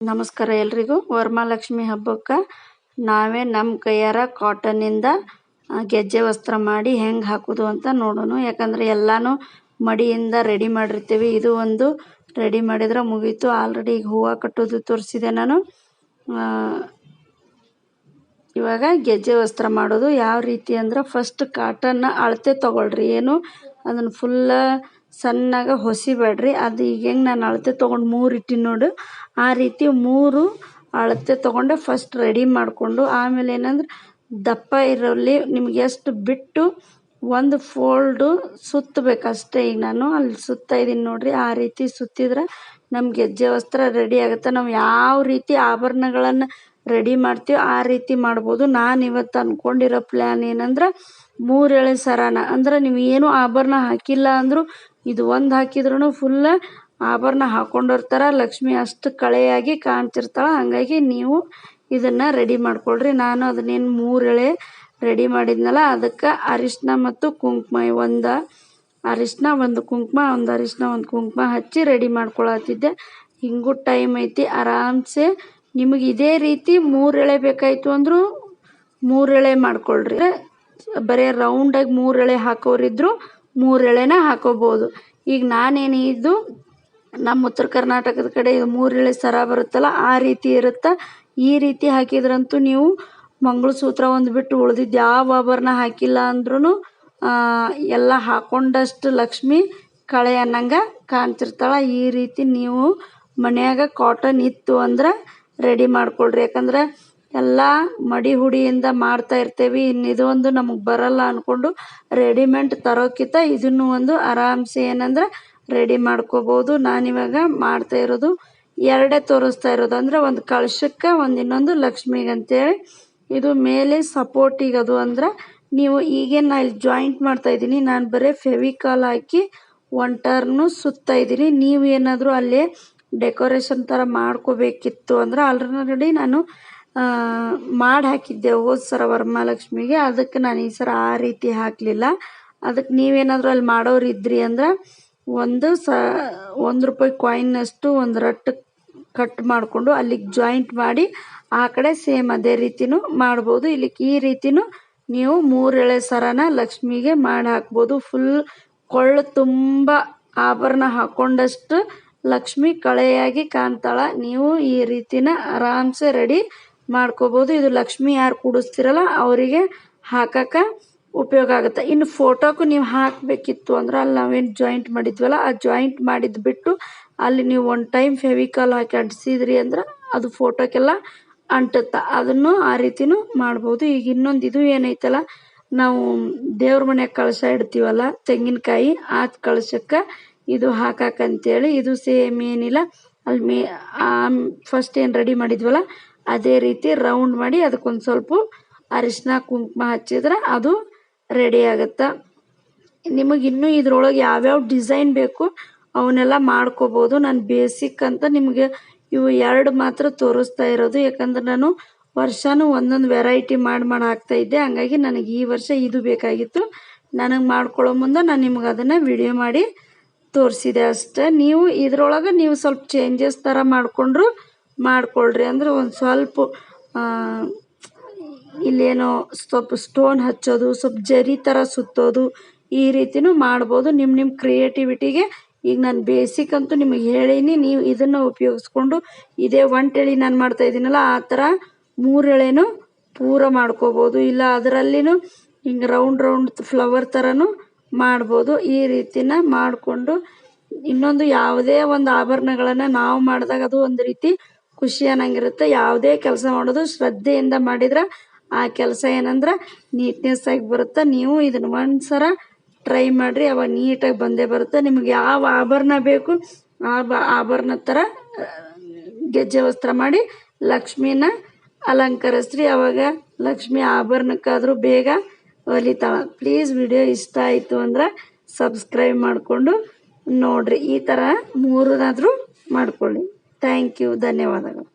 ನಮಸ್ಕಾರ ಎಲ್ರಿಗೂ. ವರ್ಮಾಲಕ್ಷ್ಮಿ ಹಬ್ಬಕ್ಕೆ ನಾವೇ ನಮ್ಮ ಕೈಯಾರ ಕಾಟನ್ನಿಂದ ಗೆಜ್ಜೆ ವಸ್ತ್ರ ಮಾಡಿ ಹೆಂಗೆ ಹಾಕೋದು ಅಂತ ನೋಡೋಣ. ಯಾಕಂದರೆ ಎಲ್ಲನೂ ಮಡಿಯಿಂದ ರೆಡಿ ಮಾಡಿರ್ತೀವಿ. ಇದು ಒಂದು ರೆಡಿ ಮಾಡಿದ್ರೆ ಮುಗೀತು. ಆಲ್ರೆಡಿ ಈಗ ಹೂವು ಕಟ್ಟೋದು ತೋರಿಸಿದೆ ನಾನು. ಇವಾಗ ಗೆಜ್ಜೆ ವಸ್ತ್ರ ಮಾಡೋದು. ಯಾವ ರೀತಿ ಅಂದ್ರೆ ಫಸ್ಟ್ ಕಾಟನ್ನ ಅಳತೆ ತೊಗೊಳ್ರಿ. ಏನು ಅದನ್ನು ಫುಲ್ಲ ಸಣ್ಣಗೆ ಹೊಸಿಬೇಡ್ರಿ ಅದು ಈಗ ಹೆಂಗೆ ನಾನು ಅಳತೆ ತೊಗೊಂಡು ಮೂರು ಇಟ್ಟಿನಿ ನೋಡು. ಆ ರೀತಿ ಮೂರು ಅಳತೆ ತೊಗೊಂಡೆ ಫಸ್ಟ್ ರೆಡಿ ಮಾಡಿಕೊಂಡು ಆಮೇಲೆ ಏನಂದ್ರೆ ದಪ್ಪ ಇರೋಲ್ಲಿ ನಿಮ್ಗೆ ಎಷ್ಟು ಬಿಟ್ಟು ಒಂದು ಫೋಲ್ಡು ಸುತ್ತಬೇಕು ಅಷ್ಟೇ ಈಗ ನಾನು. ಅಲ್ಲಿ ಸುತ್ತಾ ಇದ್ದೀನಿ ನೋಡಿರಿ. ಆ ರೀತಿ ಸುತ್ತಿದ್ರೆ ನಮ್ಮ ಗೆಜ್ಜೆ ವಸ್ತ್ರ ರೆಡಿ ಆಗುತ್ತೆ. ನಾವು ಯಾವ ರೀತಿ ಆಭರಣಗಳನ್ನು ರೆಡಿ ಮಾಡ್ತೀವಿ ಆ ರೀತಿ ಮಾಡ್ಬೋದು. ನಾನು ಇವತ್ತು ಅಂದ್ಕೊಂಡಿರೋ ಪ್ಲ್ಯಾನ್ ಏನಂದ್ರೆ ಮೂರು ಎಳೆ ಸರಾನ. ಅಂದ್ರೆ ನೀವು ಏನು ಆಭರಣ ಹಾಕಿಲ್ಲ ಅಂದರೂ ಇದು ಒಂದು ಹಾಕಿದ್ರೂ ಫುಲ್ಲ ಆಭರಣ ಹಾಕೊಂಡಿರ್ತಾರ. ಲಕ್ಷ್ಮಿ ಅಷ್ಟು ಕಳೆಯಾಗಿ ಕಾಣ್ತಿರ್ತಾಳೆ. ಹಾಗಾಗಿ ನೀವು ಇದನ್ನು ರೆಡಿ ಮಾಡ್ಕೊಳ್ರಿ. ನಾನು ಅದನ್ನೇನು ಮೂರೆಳೆ ರೆಡಿ ಮಾಡಿದ್ನಲ್ಲ, ಅದಕ್ಕೆ ಅರಿಶಿನ ಮತ್ತು ಕುಂಕುಮ ಒಂದು ಅರಿಶಿನ ಒಂದು ಕುಂಕುಮ, ಒಂದು ಅರಿಶಿನ ಒಂದು ಕುಂಕುಮ ಹಚ್ಚಿ ರೆಡಿ ಮಾಡ್ಕೊಳತ್ತಿದ್ದೆ. ಹಿಂಗೂ ಟೈಮ್ ಐತಿ, ಆರಾಮ್ಸೆ. ನಿಮಗೆ ಇದೇ ರೀತಿ ಮೂರೆಳೆ ಎಳೆ ಬೇಕಾಯಿತು ಅಂದರೂ ಮೂರೆಳೆ ಮಾಡ್ಕೊಳ್ರಿ. ಬರೀ ರೌಂಡಾಗಿ ಮೂರು ಎಳೆ ಹಾಕೋರಿದ್ರು. ಮೂರು ಎಳೆನ ಹಾಕೋಬೋದು. ಈಗ ನಾನೇನಿದ್ದು ನಮ್ಮ ಉತ್ತರ ಕರ್ನಾಟಕದ ಕಡೆ ಇದು ಮೂರು ಎಳೆ ಸರ ಬರುತ್ತಲ್ಲ, ಆ ರೀತಿ ಇರುತ್ತೆ. ಈ ರೀತಿ ಹಾಕಿದ್ರಂತೂ ನೀವು ಮಂಗಳಸೂತ್ರ ಒಂದು ಬಿಟ್ಟು ಉಳ್ದಿದ್ದು ಯಾವ ಆಭರಣ ಹಾಕಿಲ್ಲ ಅಂದ್ರೂ ಎಲ್ಲ ಹಾಕೊಂಡಷ್ಟು ಲಕ್ಷ್ಮಿ ಕಳೆ ಅನ್ನಂಗೆ ಕಾಣ್ತಿರ್ತಾಳೆ. ಈ ರೀತಿ ನೀವು ಮನ್ಯಾಗ ಕಾಟನ್ ಇತ್ತು ಅಂದ್ರೆ ರೆಡಿ ಮಾಡ್ಕೊಳ್ರಿ. ಯಾಕಂದ್ರೆ ಎಲ್ಲ ಮಡಿ ಹುಡಿಯಿಂದ ಮಾಡ್ತಾ ಇರ್ತೇವೆ. ಇನ್ನು ಇದೊಂದು ನಮಗೆ ಬರಲ್ಲ ಅಂದ್ಕೊಂಡು ರೆಡಿಮೇಡ್ ತರೋಕ್ಕಿಂತ ಇದನ್ನು ಒಂದು ಆರಾಮ್ಸೆ ಏನಂದ್ರೆ ರೆಡಿ ಮಾಡ್ಕೋಬೋದು. ನಾನಿವಾಗ ಮಾಡ್ತಾ ಇರೋದು ಎರಡೇ ತೋರಿಸ್ತಾ ಇರೋದು. ಅಂದರೆ ಒಂದು ಕಳಶಕ್ಕೆ, ಒಂದು ಇನ್ನೊಂದು ಲಕ್ಷ್ಮಿಗೆ ಅಂತೇಳಿ. ಇದು ಮೇಲೆ ಸಪೋರ್ಟಿಗೆ ಅದು ಅಂದ್ರೆ ನೀವು ಈಗೇನು ನಾ ಇಲ್ಲಿ ಜಾಯಿಂಟ್ ಮಾಡ್ತಾ ಇದ್ದೀನಿ. ನಾನು ಬರೀ ಫೆವಿಕಾಲ್ ಹಾಕಿ ಒನ್ ಟರ್ನು ಸುತ್ತಾ ಇದ್ದೀನಿ. ನೀವು ಏನಾದರೂ ಅಲ್ಲೇ ಡೆಕೋರೇಷನ್ ಥರ ಮಾಡ್ಕೋಬೇಕಿತ್ತು ಅಂದ್ರೆ ಆಲ್ರೆಡಿ ನಾನು ಮಾಡಿ ಹಾಕಿದ್ದೆ ಹೋದ ಸರ ವರಮಹಾಲಕ್ಷ್ಮಿಗೆ. ಅದಕ್ಕೆ ನಾನು ಈ ಸರ ಆ ರೀತಿ ಹಾಕಲಿಲ್ಲ. ಅದಕ್ಕೆ ನೀವೇನಾದರೂ ಅಲ್ಲಿ ಮಾಡೋರು ಇದ್ರಿ ಅಂದ್ರೆ ಒಂದು ಸ, ಒಂದು ರೂಪಾಯಿ ಕಾಯಿನ್ನಷ್ಟು ಒಂದು ರಟ್ಟು ಕಟ್ ಮಾಡಿಕೊಂಡು ಅಲ್ಲಿಗೆ ಜಾಯಿಂಟ್ ಮಾಡಿ ಆ ಕಡೆ ಸೇಮ್ ಅದೇ ರೀತಿನೂ ಮಾಡ್ಬೋದು. ಇಲ್ಲಿಗೆ ಈ ರೀತಿನೂ ನೀವು ಮೂರೆಳೆ ಸರನ ಲಕ್ಷ್ಮಿಗೆ ಮಾಡಿ ಹಾಕ್ಬೋದು. ಫುಲ್ ಕೊಳ್ಳು ತುಂಬ ಆಭರಣ ಹಾಕ್ಕೊಂಡಷ್ಟು ಲಕ್ಷ್ಮಿ ಕಳೆಯಾಗಿ ಕಾಣ್ತಾಳೆ. ನೀವು ಈ ರೀತಿನ ಆರಾಮ್ಸೆ ರೆಡಿ ಮಾಡ್ಕೋಬೋದು ಇದು ಲಕ್ಷ್ಮಿ ಯಾರು ಕೂಡಿಸ್ತಿರಲ್ಲ ಅವರಿಗೆ ಹಾಕಕ್ಕೆ ಉಪಯೋಗ ಆಗುತ್ತೆ. ಇನ್ನು ಫೋಟೋಕ್ಕೂ ನೀವು ಹಾಕಬೇಕಿತ್ತು ಅಂದ್ರೆ ಅಲ್ಲಿ ನಾವೇನು ಜಾಯಿಂಟ್ ಮಾಡಿದ್ವಲ್ಲ, ಆ ಜಾಯಿಂಟ್ ಮಾಡಿದ್ದು ಬಿಟ್ಟು ಅಲ್ಲಿ ನೀವು ಒನ್ ಟೈಮ್ ಫೆವಿಕಾಲ್ ಹಾಕಿ ಅಂಟಿಸಿದ್ರಿ ಅಂದ್ರೆ ಅದು ಫೋಟೋಕ್ಕೆಲ್ಲ ಅಂಟುತ್ತ. ಅದನ್ನು ಆ ರೀತಿನೂ ಮಾಡ್ಬೋದು. ಈಗ ಇನ್ನೊಂದು ಇದು ಏನೈತಲ್ಲ, ನಾವು ದೇವ್ರ ಮನೆ ಕಳಶ ಇಡ್ತೀವಲ್ಲ, ತೆಂಗಿನಕಾಯಿ ಆ ಕಳಶಕ್ಕೆ ಇದು ಹಾಕಕ್ಕಂತೇಳಿ ಇದು ಸೇಮ್ ಏನಿಲ್ಲ. ಅಲ್ಲಿ ಮೇ ಫಸ್ಟ್ ಏನು ರೆಡಿ ಮಾಡಿದ್ವಲ್ಲ ಅದೇ ರೀತಿ ರೌಂಡ್ ಮಾಡಿ ಅದಕ್ಕೊಂದು ಸ್ವಲ್ಪ ಅರಿಶಿನ ಕುಂಕುಮ ಹಚ್ಚಿದ್ರೆ ಅದು ರೆಡಿ ಆಗುತ್ತೆ. ನಿಮಗೆ ಇನ್ನೂ ಇದ್ರೊಳಗೆ ಯಾವ್ಯಾವ ಡಿಸೈನ್ ಬೇಕು ಅವನ್ನೆಲ್ಲ ಮಾಡ್ಕೋಬೋದು. ನಾನು ಬೇಸಿಕ್ ಅಂತ ನಿಮಗೆ ಇವು ಎರಡು ಮಾತ್ರ ತೋರಿಸ್ತಾ ಇರೋದು. ಯಾಕಂದ್ರೆ ನಾನು ವರ್ಷನೂ ಒಂದೊಂದು ವೆರೈಟಿ ಮಾಡಿ ಮಾಡಿ ಹಾಕ್ತಾಯಿದ್ದೆ ಹಂಗಾಗಿ ನನಗೆ ಈ ವರ್ಷ ಇದು ಬೇಕಾಗಿತ್ತು. ನನಗೆ ಮಾಡ್ಕೊಳ್ಳೋ ಮುಂದೆ ನಾನು ನಿಮ್ಗೆ ಅದನ್ನು ವಿಡಿಯೋ ಮಾಡಿ ತೋರಿಸಿದೆ ಅಷ್ಟೇ. ನೀವು ಇದರೊಳಗೆ ನೀವು ಸ್ವಲ್ಪ ಚೇಂಜಸ್ ಥರ ಮಾಡಿಕೊಂಡ್ರು ಮಾಡ್ಕೊಳ್ರಿ ಅಂದ್ರೆ ಒಂದು ಸ್ವಲ್ಪ ಇಲ್ಲೇನೋ ಸ್ವಲ್ಪ ಸ್ಟೋನ್ ಹಚ್ಚೋದು, ಸ್ವಲ್ಪ ಜರಿ ಥರ ಸುತ್ತೋದು, ಈ ರೀತಿನೂ ಮಾಡ್ಬೋದು. ನಿಮ್ಮ ನಿಮ್ಮ ಕ್ರಿಯೇಟಿವಿಟಿಗೆ ಈಗ ನಾನು ಬೇಸಿಕ್ ಅಂತೂ ನಿಮಗೆ ಹೇಳೀನಿ, ನೀವು ಇದನ್ನು ಉಪಯೋಗಿಸ್ಕೊಂಡು ಇದೇ ಒಂಟೆಳಿ ನಾನು ಮಾಡ್ತಾ ಇದ್ದೀನಲ್ಲ ಆ ಥರ ಮೂರು ಎಳೆನೂ ಪೂರ ಮಾಡ್ಕೋಬೋದು. ಇಲ್ಲ ಅದರಲ್ಲಿನೂ ಹಿಂಗೆ ರೌಂಡ್ ರೌಂಡ್ ಫ್ಲವರ್ ಥರನೂ ಮಾಡ್ಬೋದು. ಈ ರೀತಿನ ಮಾಡಿಕೊಂಡು ಇನ್ನೊಂದು ಯಾವುದೇ ಒಂದು ಆಭರಣಗಳನ್ನು ನಾವು ಮಾಡಿದಾಗ ಅದು ಒಂದು ರೀತಿ ಖುಷಿ ಅನ್ನಂಗಿರುತ್ತೆ. ಯಾವುದೇ ಕೆಲಸ ಮಾಡೋದು ಶ್ರದ್ಧೆಯಿಂದ ಮಾಡಿದ್ರೆ ಆ ಕೆಲಸ ಏನಂದ್ರೆ ನೀಟ್ನೆಸ್ ಆಗಿ ಬರುತ್ತೆ. ನೀವು ಇದನ್ನ ಒಂದು ಸಲ ಟ್ರೈ ಮಾಡಿರಿ. ಅವಾಗ ನೀಟಾಗಿ ಬಂದೇ ಬರುತ್ತೆ. ನಿಮ್ಗೆ ಯಾವ ಆಭರಣ ಬೇಕು ಆ ಆಭರಣ ಥರ ಗೆಜ್ಜೆ ವಸ್ತ್ರ ಮಾಡಿ ಲಕ್ಷ್ಮಿನ ಅಲಂಕರಿಸ್ರಿ. ಅವಾಗ ಲಕ್ಷ್ಮಿ ಆಭರಣಕ್ಕಾದರೂ ಬೇಗ ಹೊಲಿತಾಳೆ ಪ್ಲೀಸ್ ವಿಡಿಯೋ ಇಷ್ಟ ಆಯಿತು ಅಂದ್ರೆ ಸಬ್ಸ್ಕ್ರೈಬ್ ಮಾಡಿಕೊಂಡು ನೋಡಿರಿ. ಈ ಥರ ಮೂರನಾದರೂ ಮಾಡ್ಕೊಳ್ಳಿ. ಥ್ಯಾಂಕ್ ಯು ಧನ್ಯವಾದಗಳು